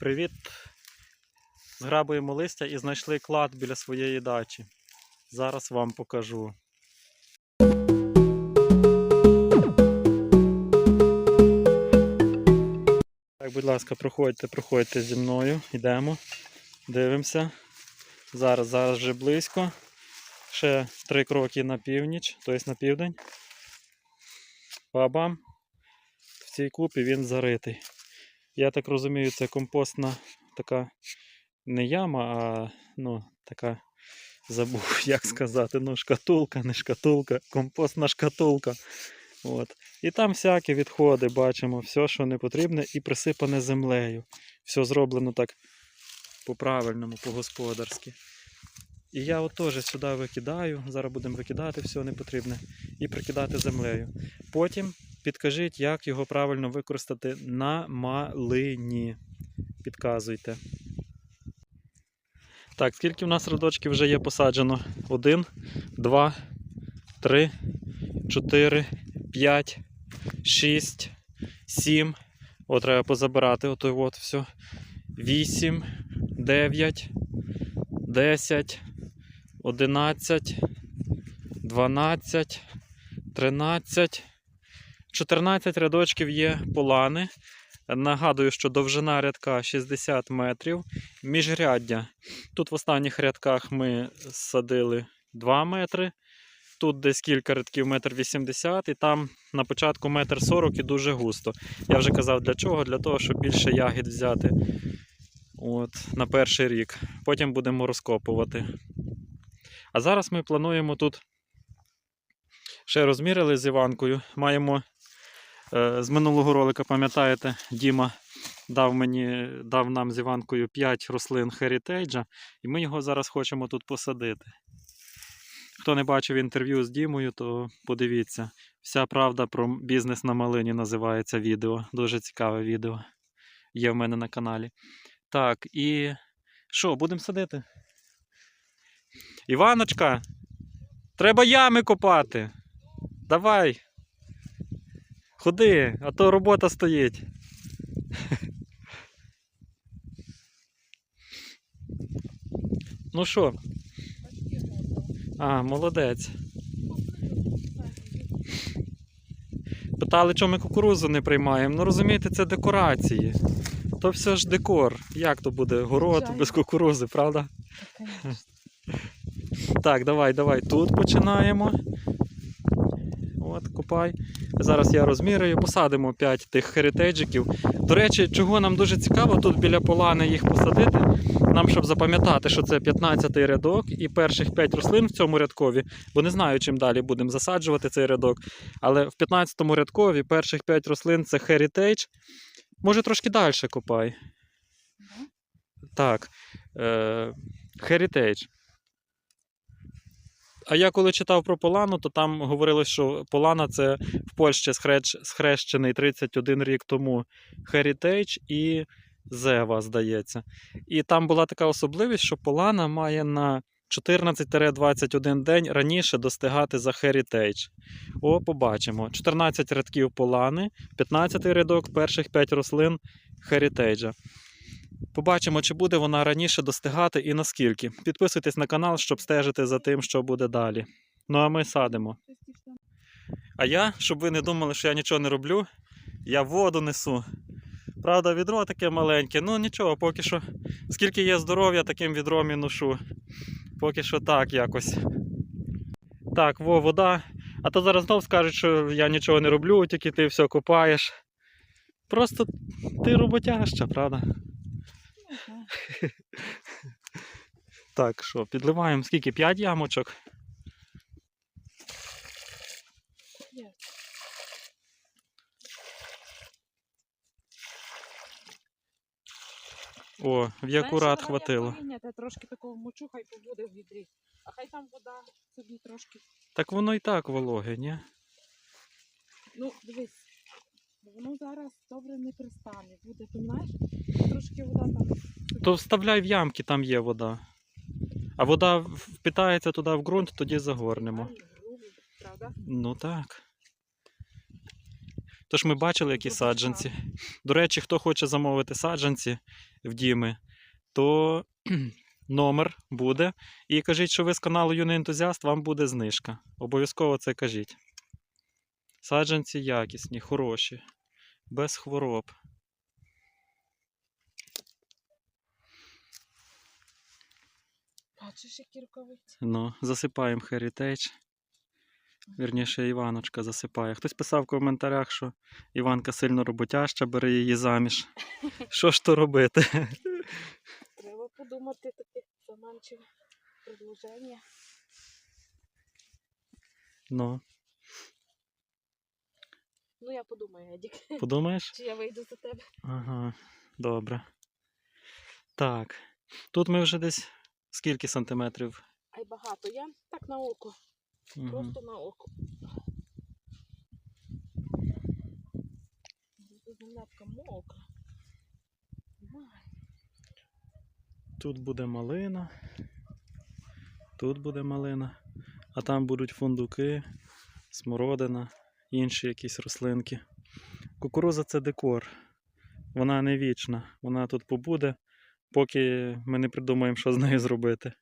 Привіт! Зграбуємо листя і знайшли клад біля своєї дачі. Зараз вам покажу. Так, будь ласка, проходьте, проходьте зі мною. Йдемо. Дивимося. Зараз, зараз вже близько. Ще три кроки на північ, тобто на південь. Бабам. В цій купі він заритий. Я так розумію, це компостна така не яма, а ну, така забув, як сказати, ну, шкатулка, не шкатулка, компостна шкатулка. От. І там всякі відходи бачимо, все, що не потрібне, і присипане землею. Все зроблено так по-правильному, по-господарськи. І я от теж сюди викидаю, зараз будемо викидати все непотрібне і прикидати землею. Потім підкажіть, як його правильно використати на малині. Підказуйте. Так, скільки в нас рядочків вже є посаджено? Один, два, три, чотири, п'ять, шість, сім. О, треба позабирати. Ото от все. Вісім, дев'ять, десять, одинадцять, дванадцять, тринадцять. 14 рядочків є полани. Нагадую, що довжина рядка 60 метрів. Міжряддя. Тут в останніх рядках ми садили 2 метри. Тут десь кілька рядків метр 80 і там на початку метр 40 і дуже густо. Я вже казав для чого? Для того, щоб більше ягід взяти от, на перший рік. Потім будемо розкопувати. А зараз ми плануємо тут ще розмірили з Іванкою. Маємо З минулого ролика, пам'ятаєте, Діма дав мені, дав нам з Іванкою 5 рослин Heritage, і ми його зараз хочемо тут посадити. Хто не бачив інтерв'ю з Дімою, то подивіться. Вся правда про бізнес на малині називається відео. Дуже цікаве відео. Є в мене на каналі. Так, і що, будемо садити? Іваночка, треба ями копати. Давай. Ходи, а то робота стоїть. Ну що? А, молодець. Питали, чому ми кукурузу не приймаємо. Ну розумієте, це декорації. То все ж декор. Як то буде город без кукурузи, правда? Так, давай, давай. Тут починаємо. От, копай. Зараз я розмірюю, посадимо 5 тих херитейджиків. До речі, чого нам дуже цікаво тут біля полани їх посадити. Нам, щоб запам'ятати, що це 15-й рядок і перших 5 рослин в цьому рядкові, бо не знаю, чим далі будемо засаджувати цей рядок. Але в 15-му рядкові перших 5 рослин це Heritage. Може трошки далі копай. Так. Е, Heritage. А я коли читав про Полану, то там говорилось, що Полана це в Польщі схрещений 31 рік тому Heritage і Зева, здається. І там була така особливість, що Полана має на 14-21 день раніше достигати за Heritage. О, побачимо. 14 рядків Полани, 15 рядок, перших 5 рослин Heritage. Побачимо, чи буде вона раніше достигати і наскільки. Підписуйтесь на канал, щоб стежити за тим, що буде далі. Ну а ми садимо. А я, щоб ви не думали, що я нічого не роблю, я воду несу. Правда, відро таке маленьке, ну нічого, поки що, скільки є здоров'я, таким відром і ношу. Поки що так якось. Так, во, вода. А то зараз знов скажуть, що я нічого не роблю, тільки ти все копаєш. Просто ти роботяща, правда? Так, що, підливаємо скільки? 5 ямочок? О, в яку рад хватило. Трошки такого мочу, хай побуде в відрі. А хай там вода собі трошки. Так воно і так вологе, ні? Ну, дивись, воно зараз добре не пристане. Буде, розумієш? Трошки вода там. То вставляй в ямки, там є вода. А вода впитається туди в ґрунт, тоді загорнемо. Ну так. Тож ми бачили, які саджанці. До речі, хто хоче замовити саджанці, в Діми, то номер буде. І кажіть, що ви з каналу Юний ентузіаст, вам буде знижка. Обов'язково це кажіть. Саджанці якісні, хороші, без хвороб. Бачиш, які. Ну, засипаємо Heritage. Вірніше, Іваночка засипає. Хтось писав в коментарях, що Іванка сильно роботяща, бери її заміж. Що ж то робити? Треба подумати таке заманчиве предложення. Ну, Ну, я подумаю, Едік, подумаєш? чи я вийду за тебе. Ага, добре. Так. Тут ми вже десь скільки сантиметрів? Ай багато. Я так на око. Угу. Просто на око. Землятка мокра. Тут буде малина. Тут буде малина. А там будуть фундуки, смородина, інші якісь рослинки. Кукуруза це декор. Вона не вічна. Вона тут побуде, поки ми не придумаємо, що з нею зробити.